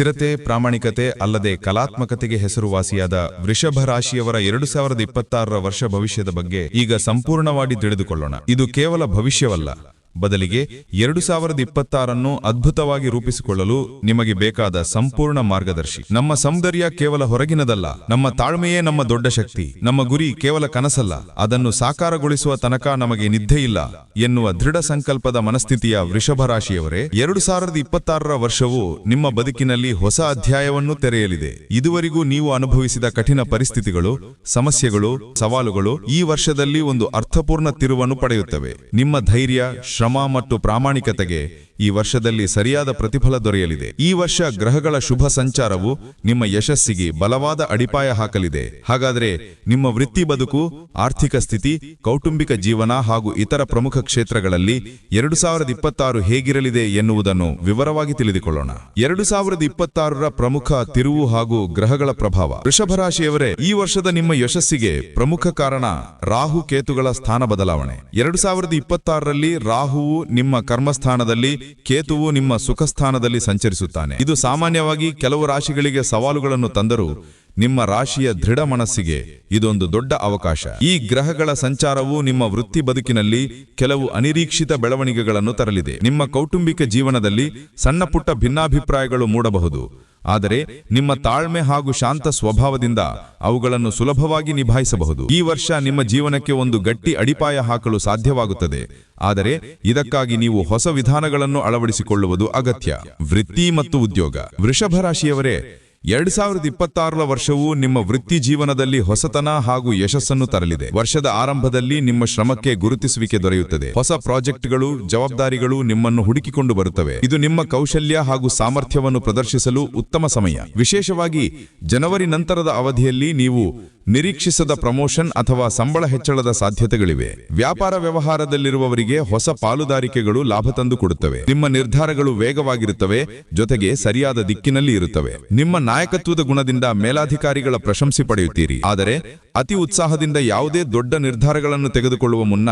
ಸ್ಥಿರತೆ, ಪ್ರಾಮಾಣಿಕತೆ ಅಲ್ಲದೆ ಕಲಾತ್ಮಕತೆಗೆ ಹೆಸರುವಾಸಿಯಾದ ವೃಷಭ ರಾಶಿಯವರ ಎರಡು ಸಾವಿರದ ಇಪ್ಪತ್ತಾರರ ವರ್ಷ ಭವಿಷ್ಯದ ಬಗ್ಗೆ ಈಗ ಸಂಪೂರ್ಣವಾಗಿ ತಿಳಿದುಕೊಳ್ಳೋಣ. ಇದು ಕೇವಲ ಭವಿಷ್ಯವಲ್ಲ. ಬದಲಿಗೆ ಎರಡು ಸಾವಿರದ ಇಪ್ಪತ್ತಾರನ್ನು ಅದ್ಭುತವಾಗಿ ರೂಪಿಸಿಕೊಳ್ಳಲು ನಿಮಗೆ ಬೇಕಾದ ಸಂಪೂರ್ಣ ಮಾರ್ಗದರ್ಶಿ. ನಮ್ಮ ಸೌಂದರ್ಯ ಕೇವಲ ಹೊರಗಿನದಲ್ಲ, ನಮ್ಮ ತಾಳ್ಮೆಯೇ ನಮ್ಮ ದೊಡ್ಡ ಶಕ್ತಿ. ನಮ್ಮ ಗುರಿ ಕೇವಲ ಕನಸಲ್ಲ, ಅದನ್ನು ಸಾಕಾರಗೊಳಿಸುವ ತನಕ ನಮಗೆ ನಿದ್ದೆ ಇಲ್ಲ ಎನ್ನುವ ದೃಢ ಸಂಕಲ್ಪದ ಮನಸ್ಥಿತಿಯ ವೃಷಭ ರಾಶಿಯವರೇ, ಎರಡು ಸಾವಿರದ ಇಪ್ಪತ್ತಾರರ ವರ್ಷವು ನಿಮ್ಮ ಬದುಕಿನಲ್ಲಿ ಹೊಸ ಅಧ್ಯಾಯವನ್ನು ತೆರೆಯಲಿದೆ. ಇದುವರೆಗೂ ನೀವು ಅನುಭವಿಸಿದ ಕಠಿಣ ಪರಿಸ್ಥಿತಿಗಳು, ಸಮಸ್ಯೆಗಳು, ಸವಾಲುಗಳು ಈ ವರ್ಷದಲ್ಲಿ ಒಂದು ಅರ್ಥಪೂರ್ಣ ತಿರುವನ್ನು ಪಡೆಯುತ್ತವೆ. ನಿಮ್ಮ ಧೈರ್ಯ ಶ್ರಮ ಮತ್ತು ಪ್ರಾಮಾಣಿಕತೆಗೆ ಈ ವರ್ಷದಲ್ಲಿ ಸರಿಯಾದ ಪ್ರತಿಫಲ ದೊರೆಯಲಿದೆ. ಈ ವರ್ಷ ಗ್ರಹಗಳ ಶುಭ ಸಂಚಾರವು ನಿಮ್ಮ ಯಶಸ್ಸಿಗೆ ಬಲವಾದ ಅಡಿಪಾಯ ಹಾಕಲಿದೆ. ಹಾಗಾದರೆ ನಿಮ್ಮ ವೃತ್ತಿ ಬದುಕು, ಆರ್ಥಿಕ ಸ್ಥಿತಿ, ಕೌಟುಂಬಿಕ ಜೀವನ ಹಾಗೂ ಇತರ ಪ್ರಮುಖ ಕ್ಷೇತ್ರಗಳಲ್ಲಿ ಎರಡು ಸಾವಿರದ ಇಪ್ಪತ್ತಾರು ಹೇಗಿರಲಿದೆ ಎನ್ನುವುದನ್ನು ವಿವರವಾಗಿ ತಿಳಿದುಕೊಳ್ಳೋಣ. ಎರಡು ಸಾವಿರದ ಇಪ್ಪತ್ತಾರರ ಪ್ರಮುಖ ತಿರುವು ಹಾಗೂ ಗ್ರಹಗಳ ಪ್ರಭಾವ. ವೃಷಭ ರಾಶಿಯವರೇ, ಈ ವರ್ಷದ ನಿಮ್ಮ ಯಶಸ್ಸಿಗೆ ಪ್ರಮುಖ ಕಾರಣ ರಾಹು ಕೇತುಗಳ ಸ್ಥಾನ ಬದಲಾವಣೆ. ಎರಡು ಸಾವಿರದ ಇಪ್ಪತ್ತಾರರಲ್ಲಿ ರಾಹುವು ನಿಮ್ಮ ಕರ್ಮಸ್ಥಾನದಲ್ಲಿ ಕೇತುವು ನಿಮ್ಮ ಸುಖಸ್ಥಾನದಲ್ಲಿ ಸಂಚರಿಸುತ್ತಾನೆ. ಇದು ಸಾಮಾನ್ಯವಾಗಿ ಕೆಲವು ರಾಶಿಗಳಿಗೆ ಸವಾಲುಗಳನ್ನು ತಂದರೂ ನಿಮ್ಮ ರಾಶಿಯ ದೃಢ ಮನಸ್ಸಿಗೆ ಇದೊಂದು ದೊಡ್ಡ ಅವಕಾಶ. ಈ ಗ್ರಹಗಳ ಸಂಚಾರವು ನಿಮ್ಮ ವೃತ್ತಿ ಬದುಕಿನಲ್ಲಿ ಕೆಲವು ಅನಿರೀಕ್ಷಿತ ಬೆಳವಣಿಗೆಗಳನ್ನು ತರಲಿದೆ. ನಿಮ್ಮ ಕೌಟುಂಬಿಕ ಜೀವನದಲ್ಲಿ ಸಣ್ಣಪುಟ್ಟ ಭಿನ್ನಾಭಿಪ್ರಾಯಗಳು ಮೂಡಬಹುದು. ಆದರೆ ನಿಮ್ಮ ತಾಳ್ಮೆ ಹಾಗೂ ಶಾಂತ ಸ್ವಭಾವದಿಂದ ಅವುಗಳನ್ನು ಸುಲಭವಾಗಿ ನಿಭಾಯಿಸಬಹುದು. ಈ ವರ್ಷ ನಿಮ್ಮ ಜೀವನಕ್ಕೆ ಒಂದು ಗಟ್ಟಿ ಅಡಿಪಾಯ ಹಾಕಲು ಸಾಧ್ಯವಾಗುತ್ತದೆ. ಆದರೆ ಇದಕ್ಕಾಗಿ ನೀವು ಹೊಸ ವಿಧಾನಗಳನ್ನು ಅಳವಡಿಸಿಕೊಳ್ಳುವುದು ಅಗತ್ಯ. ವೃತ್ತಿ ಮತ್ತು ಉದ್ಯೋಗ. ವೃಷಭ ರಾಶಿಯವರೇ ಎರಡ್ ಸಾವಿರದ ಇಪ್ಪತ್ತಾರರ ವರ್ಷವು ನಿಮ್ಮ ವೃತ್ತಿ ಜೀವನದಲ್ಲಿ ಹೊಸತನ ಹಾಗೂ ಯಶಸ್ಸನ್ನು ತರಲಿದೆ. ವರ್ಷದ ಆರಂಭದಲ್ಲಿ ನಿಮ್ಮ ಶ್ರಮಕ್ಕೆ ಗುರುತಿಸುವಿಕೆ ದೊರೆಯುತ್ತದೆ. ಹೊಸ ಪ್ರಾಜೆಕ್ಟ್ಗಳು, ಜವಾಬ್ದಾರಿಗಳು ನಿಮ್ಮನ್ನು ಹುಡುಕಿಕೊಂಡು ಬರುತ್ತವೆ. ಇದು ನಿಮ್ಮ ಕೌಶಲ್ಯ ಹಾಗೂ ಸಾಮರ್ಥ್ಯವನ್ನು ಪ್ರದರ್ಶಿಸಲು ಉತ್ತಮ ಸಮಯ. ವಿಶೇಷವಾಗಿ ಜನವರಿ ನಂತರದ ಅವಧಿಯಲ್ಲಿ ನೀವು ನಿರೀಕ್ಷಿಸದ ಪ್ರಮೋಷನ್ ಅಥವಾ ಸಂಬಳ ಹೆಚ್ಚಳದ ಸಾಧ್ಯತೆಗಳಿವೆ. ವ್ಯಾಪಾರ ವ್ಯವಹಾರದಲ್ಲಿರುವವರಿಗೆ ಹೊಸ ಪಾಲುದಾರಿಕೆಗಳು ಲಾಭ ತಂದು ಕೊಡುತ್ತವೆ. ನಿಮ್ಮ ನಿರ್ಧಾರಗಳು ವೇಗವಾಗಿರುತ್ತವೆ, ಜೊತೆಗೆ ಸರಿಯಾದ ದಿಕ್ಕಿನಲ್ಲಿ ಇರುತ್ತವೆ. ನಿಮ್ಮ ನಾಯಕತ್ವದ ಗುಣದಿಂದ ಮೇಲಾಧಿಕಾರಿಗಳ ಪ್ರಶಂಸೆ ಪಡೆಯುತ್ತೀರಿ. ಆದರೆ, ಅತಿ ಉತ್ಸಾಹದಿಂದ ಯಾವುದೇ ದೊಡ್ಡ ನಿರ್ಧಾರಗಳನ್ನು ತೆಗೆದುಕೊಳ್ಳುವ ಮುನ್ನ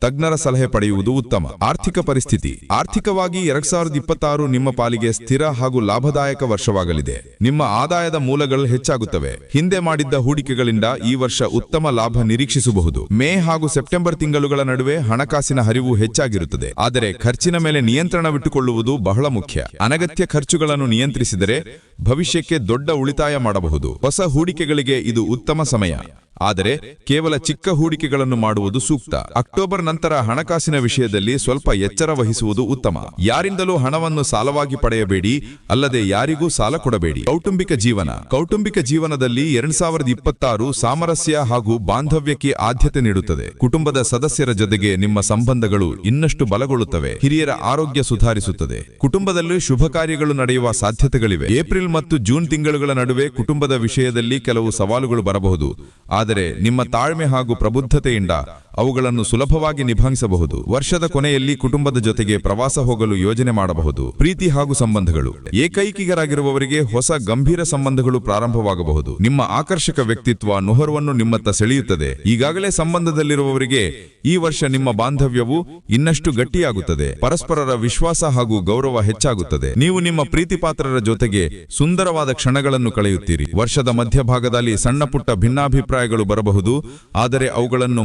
ತಜ್ಞರ ಸಲಹೆ ಪಡೆಯುವುದು ಉತ್ತಮ. ಆರ್ಥಿಕ ಪರಿಸ್ಥಿತಿ. ಆರ್ಥಿಕವಾಗಿ ಎರಡ್ ಸಾವಿರದ ಇಪ್ಪತ್ತಾರು ನಿಮ್ಮ ಪಾಲಿಗೆ ಸ್ಥಿರ ಹಾಗೂ ಲಾಭದಾಯಕ ವರ್ಷವಾಗಲಿದೆ. ನಿಮ್ಮ ಆದಾಯದ ಮೂಲಗಳು ಹೆಚ್ಚಾಗುತ್ತವೆ. ಹಿಂದೆ ಮಾಡಿದ್ದ ಹೂಡಿಕೆಗಳಿಂದ ಈ ವರ್ಷ ಉತ್ತಮ ಲಾಭ ನಿರೀಕ್ಷಿಸಬಹುದು. ಮೇ ಹಾಗೂ ಸೆಪ್ಟೆಂಬರ್ ತಿಂಗಳುಗಳ ನಡುವೆ ಹಣಕಾಸಿನ ಹರಿವು ಹೆಚ್ಚಾಗಿರುತ್ತದೆ. ಆದರೆ ಖರ್ಚಿನ ಮೇಲೆ ನಿಯಂತ್ರಣವಿಟ್ಟುಕೊಳ್ಳುವುದು ಬಹಳ ಮುಖ್ಯ. ಅನಗತ್ಯ ಖರ್ಚುಗಳನ್ನು ನಿಯಂತ್ರಿಸಿದರೆ ಭವಿಷ್ಯಕ್ಕೆ ದೊಡ್ಡ ಉಳಿತಾಯ ಮಾಡಬಹುದು. ಹೊಸ ಹೂಡಿಕೆಗಳಿಗೆ ಇದು ಉತ್ತಮ ಸಮಯ. ಆದರೆ ಕೇವಲ ಚಿಕ್ಕ ಹೂಡಿಕೆಗಳನ್ನು ಮಾಡುವುದು ಸೂಕ್ತ. ಅಕ್ಟೋಬರ್ ನಂತರ ಹಣಕಾಸಿನ ವಿಷಯದಲ್ಲಿ ಸ್ವಲ್ಪ ಎಚ್ಚರ ವಹಿಸುವುದು ಉತ್ತಮ. ಯಾರಿಂದಲೂ ಹಣವನ್ನು ಸಾಲವಾಗಿ ಪಡೆಯಬೇಡಿ, ಅಲ್ಲದೆ ಯಾರಿಗೂ ಸಾಲ ಕೊಡಬೇಡಿ. ಕೌಟುಂಬಿಕ ಜೀವನ. ಕೌಟುಂಬಿಕ ಜೀವನದಲ್ಲಿ ಎರಡ್ ಸಾವಿರದ ಇಪ್ಪತ್ತಾರು ಸಾಮರಸ್ಯ ಹಾಗೂ ಬಾಂಧವ್ಯಕ್ಕೆ ಆದ್ಯತೆ ನೀಡುತ್ತದೆ. ಕುಟುಂಬದ ಸದಸ್ಯರ ಜೊತೆಗೆ ನಿಮ್ಮ ಸಂಬಂಧಗಳು ಇನ್ನಷ್ಟು ಬಲಗೊಳ್ಳುತ್ತವೆ. ಹಿರಿಯರ ಆರೋಗ್ಯ ಸುಧಾರಿಸುತ್ತದೆ. ಕುಟುಂಬದಲ್ಲಿ ಶುಭ ಕಾರ್ಯಗಳು ನಡೆಯುವ ಸಾಧ್ಯತೆಗಳಿವೆ. ಏಪ್ರಿಲ್ ಮತ್ತು ಜೂನ್ ತಿಂಗಳುಗಳ ನಡುವೆ ಕುಟುಂಬದ ವಿಷಯದಲ್ಲಿ ಕೆಲವು ಸವಾಲುಗಳು ಬರಬಹುದು. ಆದರೆ ನಿಮ್ಮ ತಾಳ್ಮೆ ಹಾಗೂ ಪ್ರಬುದ್ಧತೆಯಿಂದ ಅವುಗಳನ್ನು ಸುಲಭವಾಗಿ ನಿಭಾಯಿಸಬಹುದು. ವರ್ಷದ ಕೊನೆಯಲ್ಲಿ ಕುಟುಂಬದ ಜೊತೆಗೆ ಪ್ರವಾಸ ಹೋಗಲು ಯೋಜನೆ ಮಾಡಬಹುದು. ಪ್ರೀತಿ ಹಾಗೂ ಸಂಬಂಧಗಳು. ಏಕೈಕಿಗರಾಗಿರುವವರಿಗೆ ಹೊಸ ಗಂಭೀರ ಸಂಬಂಧಗಳು ಪ್ರಾರಂಭವಾಗಬಹುದು. ನಿಮ್ಮ ಆಕರ್ಷಕ ವ್ಯಕ್ತಿತ್ವ ನುಹರವನ್ನು ನಿಮ್ಮತ್ತ ಸೆಳೆಯುತ್ತದೆ. ಈಗಾಗಲೇ ಸಂಬಂಧದಲ್ಲಿರುವವರಿಗೆ ಈ ವರ್ಷ ನಿಮ್ಮ ಬಾಂಧವ್ಯವು ಇನ್ನಷ್ಟು ಗಟ್ಟಿಯಾಗುತ್ತದೆ. ಪರಸ್ಪರರ ವಿಶ್ವಾಸ ಹಾಗೂ ಗೌರವ ಹೆಚ್ಚಾಗುತ್ತದೆ. ನೀವು ನಿಮ್ಮ ಪ್ರೀತಿಪಾತ್ರರ ಜೊತೆಗೆ ಸುಂದರವಾದ ಕ್ಷಣಗಳನ್ನು ಕಳೆಯುತ್ತೀರಿ. ವರ್ಷದ ಮಧ್ಯಭಾಗದಲ್ಲಿ ಸಣ್ಣ ಪುಟ್ಟ ಭಿನ್ನಾಭಿಪ್ರಾಯಗಳು ಬರಬಹುದು. ಆದರೆ ಅವುಗಳನ್ನು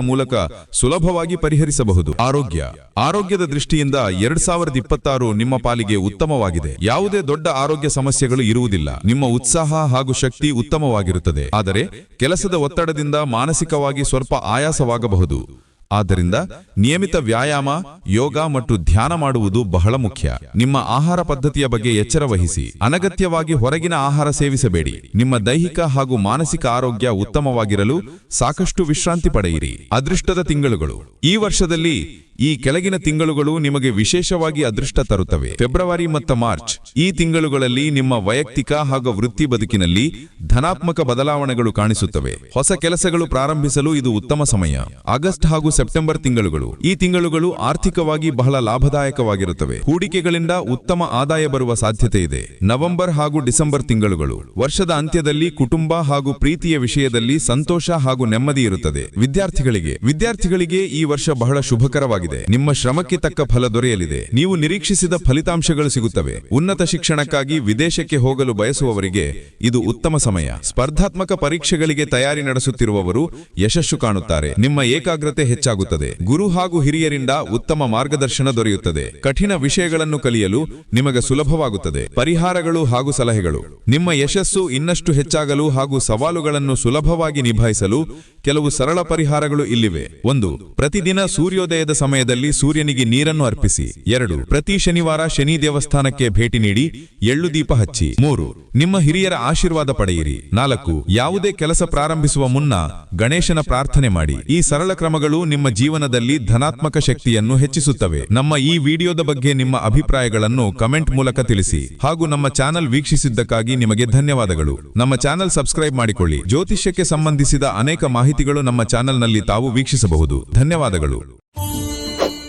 ಮಾತುಕತೆಯ ಮೂಲಕ ಸುಲಭವಾಗಿ ಪರಿಹರಿಸಬಹುದು. ಆರೋಗ್ಯ. ಆರೋಗ್ಯದ ದೃಷ್ಟಿಯಿಂದ ಎರಡ್ ಸಾವಿರದ ಇಪ್ಪತ್ತಾರು ನಿಮ್ಮ ಪಾಲಿಗೆ ಉತ್ತಮವಾಗಿದೆ. ಯಾವುದೇ ದೊಡ್ಡ ಆರೋಗ್ಯ ಸಮಸ್ಯೆಗಳು ಇರುವುದಿಲ್ಲ. ನಿಮ್ಮ ಉತ್ಸಾಹ ಹಾಗೂ ಶಕ್ತಿ ಉತ್ತಮವಾಗಿರುತ್ತದೆ. ಆದರೆ ಕೆಲಸದ ಒತ್ತಡದಿಂದ ಮಾನಸಿಕವಾಗಿ ಸ್ವಲ್ಪ ಆಯಾಸವಾಗಬಹುದು. ಆದ್ದರಿಂದ ನಿಯಮಿತ ವ್ಯಾಯಾಮ, ಯೋಗ ಮತ್ತು ಧ್ಯಾನ ಮಾಡುವುದು ಬಹಳ ಮುಖ್ಯ. ನಿಮ್ಮ ಆಹಾರ ಪದ್ಧತಿಯ ಬಗ್ಗೆ ಎಚ್ಚರ ವಹಿಸಿ. ಅನಗತ್ಯವಾಗಿ ಹೊರಗಿನ ಆಹಾರ ಸೇವಿಸಬೇಡಿ. ನಿಮ್ಮ ದೈಹಿಕ ಹಾಗೂ ಮಾನಸಿಕ ಆರೋಗ್ಯ ಉತ್ತಮವಾಗಿರಲು ಸಾಕಷ್ಟು ವಿಶ್ರಾಂತಿ ಪಡೆಯಿರಿ. ಅದೃಷ್ಟದ ತಿಂಗಳುಗಳು. ಈ ವರ್ಷದಲ್ಲಿ ಈ ಕೆಳಗಿನ ತಿಂಗಳುಗಳು ನಿಮಗೆ ವಿಶೇಷವಾಗಿ ಅದೃಷ್ಟ ತರುತ್ತವೆ. ಫೆಬ್ರವರಿ ಮತ್ತು ಮಾರ್ಚ್, ಈ ತಿಂಗಳುಗಳಲ್ಲಿ ನಿಮ್ಮ ವೈಯಕ್ತಿಕ ಹಾಗೂ ವೃತ್ತಿ ಬದುಕಿನಲ್ಲಿ ಧನಾತ್ಮಕ ಬದಲಾವಣೆಗಳು ಕಾಣಿಸುತ್ತವೆ. ಹೊಸ ಕೆಲಸಗಳು ಪ್ರಾರಂಭಿಸಲು ಇದು ಉತ್ತಮ ಸಮಯ. ಆಗಸ್ಟ್ ಹಾಗೂ ಸೆಪ್ಟೆಂಬರ್ ತಿಂಗಳುಗಳು, ಈ ತಿಂಗಳುಗಳು ಆರ್ಥಿಕವಾಗಿ ಬಹಳ ಲಾಭದಾಯಕವಾಗಿರುತ್ತವೆ. ಹೂಡಿಕೆಗಳಿಂದ ಉತ್ತಮ ಆದಾಯ ಬರುವ ಸಾಧ್ಯತೆ ಇದೆ. ನವೆಂಬರ್ ಹಾಗೂ ಡಿಸೆಂಬರ್ ತಿಂಗಳುಗಳು, ವರ್ಷದ ಅಂತ್ಯದಲ್ಲಿ ಕುಟುಂಬ ಹಾಗೂ ಪ್ರೀತಿಯ ವಿಷಯದಲ್ಲಿ ಸಂತೋಷ ಹಾಗೂ ನೆಮ್ಮದಿ ಇರುತ್ತದೆ. ವಿದ್ಯಾರ್ಥಿಗಳಿಗೆ ವಿದ್ಯಾರ್ಥಿಗಳಿಗೆ ಈ ವರ್ಷ ಬಹಳ ಶುಭಕರವಾಗಿದೆ. ನಿಖರವಾಗಿದೆ ನಿಮ್ಮ ಶ್ರಮಕ್ಕೆ ತಕ್ಕ ಫಲ ದೊರೆಯಲಿದೆ. ನೀವು ನಿರೀಕ್ಷಿಸಿದ ಫಲಿತಾಂಶಗಳು ಸಿಗುತ್ತವೆ. ಉನ್ನತ ಶಿಕ್ಷಣಕ್ಕಾಗಿ ವಿದೇಶಕ್ಕೆ ಹೋಗಲು ಬಯಸುವವರಿಗೆ ಇದು ಉತ್ತಮ ಸಮಯ. ಸ್ಪರ್ಧಾತ್ಮಕ ಪರೀಕ್ಷೆಗಳಿಗೆ ತಯಾರಿ ನಡೆಸುತ್ತಿರುವವರು ಯಶಸ್ಸು ಕಾಣುತ್ತಾರೆ. ನಿಮ್ಮ ಏಕಾಗ್ರತೆ ಹೆಚ್ಚಾಗುತ್ತದೆ. ಗುರು ಹಾಗೂ ಹಿರಿಯರಿಂದ ಉತ್ತಮ ಮಾರ್ಗದರ್ಶನ ದೊರೆಯುತ್ತದೆ. ಕಠಿಣ ವಿಷಯಗಳನ್ನು ಕಲಿಯಲು ನಿಮಗೆ ಸುಲಭವಾಗುತ್ತದೆ. ಪರಿಹಾರಗಳು ಹಾಗೂ ಸಲಹೆಗಳು. ನಿಮ್ಮ ಯಶಸ್ಸು ಇನ್ನಷ್ಟು ಹೆಚ್ಚಾಗಲು ಹಾಗೂ ಸವಾಲುಗಳನ್ನು ಸುಲಭವಾಗಿ ನಿಭಾಯಿಸಲು ಕೆಲವು ಸರಳ ಪರಿಹಾರಗಳು ಇಲ್ಲಿವೆ. ಒಂದು, ಪ್ರತಿದಿನ ಸೂರ್ಯೋದಯದ ಸಮಯದಲ್ಲಿ ಸೂರ್ಯನಿಗೆ ನೀರನ್ನು ಅರ್ಪಿಸಿ. ಎರಡು, ಪ್ರತಿ ಶನಿವಾರ ಶನಿ ದೇವಸ್ಥಾನಕ್ಕೆ ಭೇಟಿ ನೀಡಿ ಎಳ್ಳು ದೀಪ ಹಚ್ಚಿ. ಮೂರು, ನಿಮ್ಮ ಹಿರಿಯರ ಆಶೀರ್ವಾದ ಪಡೆಯಿರಿ. ನಾಲ್ಕು, ಯಾವುದೇ ಕೆಲಸ ಪ್ರಾರಂಭಿಸುವ ಮುನ್ನ ಗಣೇಶನ ಪ್ರಾರ್ಥನೆ ಮಾಡಿ. ಈ ಸರಳ ಕ್ರಮಗಳು ನಿಮ್ಮ ಜೀವನದಲ್ಲಿ ಧನಾತ್ಮಕ ಶಕ್ತಿಯನ್ನು ಹೆಚ್ಚಿಸುತ್ತವೆ. ನಮ್ಮ ಈ ವಿಡಿಯೋದ ಬಗ್ಗೆ ನಿಮ್ಮ ಅಭಿಪ್ರಾಯಗಳನ್ನು ಕಮೆಂಟ್ ಮೂಲಕ ತಿಳಿಸಿ. ಹಾಗೂ ನಮ್ಮ ಚಾನಲ್ ವೀಕ್ಷಿಸಿದ್ದಕ್ಕಾಗಿ ನಿಮಗೆ ಧನ್ಯವಾದಗಳು. ನಮ್ಮ ಚಾನಲ್ ಸಬ್ಸ್ಕ್ರೈಬ್ ಮಾಡಿಕೊಳ್ಳಿ. ಜ್ಯೋತಿಷ್ಯಕ್ಕೆ ಸಂಬಂಧಿಸಿದ ಅನೇಕ ಮಾಹಿತಿಗಳು ನಮ್ಮ ಚಾನಲ್ನಲ್ಲಿ ತಾವು ವೀಕ್ಷಿಸಬಹುದು. ಧನ್ಯವಾದಗಳು.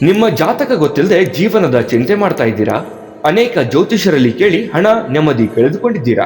ನಿಮ್ಮ ಜಾತಕ ಗೊತ್ತಿಲ್ಲದೆ ಜೀವನದ ಚಿಂತೆ ಮಾಡ್ತಾ ಇದ್ದೀರಾ? ಅನೇಕ ಜ್ಯೋತಿಷರಲ್ಲಿ ಕೇಳಿ ಹಣ ನೆಮ್ಮದಿ ಕಳೆದುಕೊಂಡಿದ್ದೀರಾ?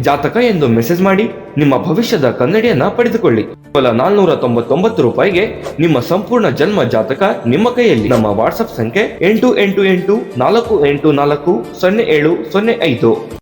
ಜಾತಕ ಎಂದು ಮೆಸೇಜ್ ಮಾಡಿ ನಿಮ್ಮ ಭವಿಷ್ಯದ ಕನ್ನಡಿಯನ್ನ ಪಡೆದುಕೊಳ್ಳಿ. ಕೇವಲ ನಾಲ್ನೂರ ತೊಂಬತ್ತೊಂಬತ್ತು ರೂಪಾಯಿಗೆ ನಿಮ್ಮ ಸಂಪೂರ್ಣ ಜನ್ಮ ಜಾತಕ ನಿಮ್ಮ ಕೈಯಲ್ಲಿ. ನಮ್ಮ ವಾಟ್ಸ್ಆಪ್ ಸಂಖ್ಯೆ ಎಂಟು ಎಂಟು ಎಂಟು ನಾಲ್ಕು ಎಂಟು ನಾಲ್ಕು ಸೊನ್ನೆ ಏಳು ಸೊನ್ನೆ ಐದು.